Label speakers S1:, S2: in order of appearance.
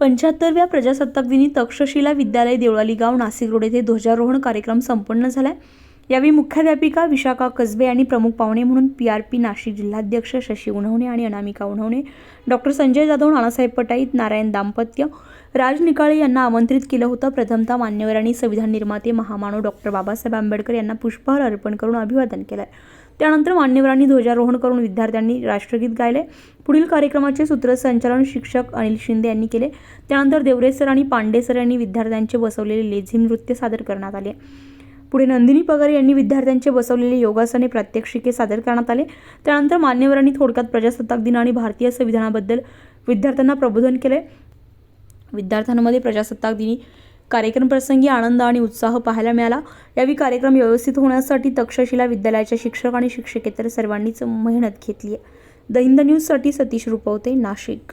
S1: पंच्याहत्तरव्या प्रजासत्ताक दिनी तक्षशिला विद्यालय देवळाली गाव नाशिक रोड येथे ध्वजारोहण कार्यक्रम संपन्न झाला आहे यावेळी मुख्याध्यापिका विशाखा कसबे आणि प्रमुख पाहुणे म्हणून पी आर पी नाशिक जिल्हाध्यक्ष शशी उन्हवणे आणि अनामिका उन्हवणे डॉक्टर संजय जाधव नानासाहेब पटाईत नारायण दाम्पत्य राज निकाळे यांना आमंत्रित केलं होतं. प्रथमतः मान्यवरांनी संविधान निर्माते महामानव डॉक्टर बाबासाहेब आंबेडकर यांना पुष्पहार अर्पण करून अभिवादन केलंय. त्यानंतर मान्यवरांनी ध्वजारोहण करून विद्यार्थ्यांनी राष्ट्रगीत गायले पुढील कार्यक्रमाचे सूत्रसंचालन शिक्षक अनिल शिंदे यांनी केले. त्यानंतर देवरे सर आणि पांडे सर यांनी विद्यार्थ्यांचे बसवलेले लेझिम नृत्य सादर करण्यात आले. पुढे नंदिनी पगार यांनी विद्यार्थ्यांचे बसवलेले योगासने प्रात्यक्षिके सादर करण्यात आले. त्यानंतर मान्यवरांनी थोडक्यात प्रजासत्ताक दिन आणि भारतीय संविधानाबद्दल विद्यार्थ्यांना प्रबोधन केले. विद्यार्थ्यांमध्ये प्रजासत्ताक दिनी कार्यक्रम प्रसंगी आनंद आणि उत्साह पाहायला मिळाला. यावेळी कार्यक्रम व्यवस्थित होण्यासाठी तक्षशिला विद्यालयाच्या शिक्षक आणि शिक्षकेतर सर्वांनीच मेहनत घेतली आहे द हिंद न्यूजसाठी सतीश रुपवते नाशिक.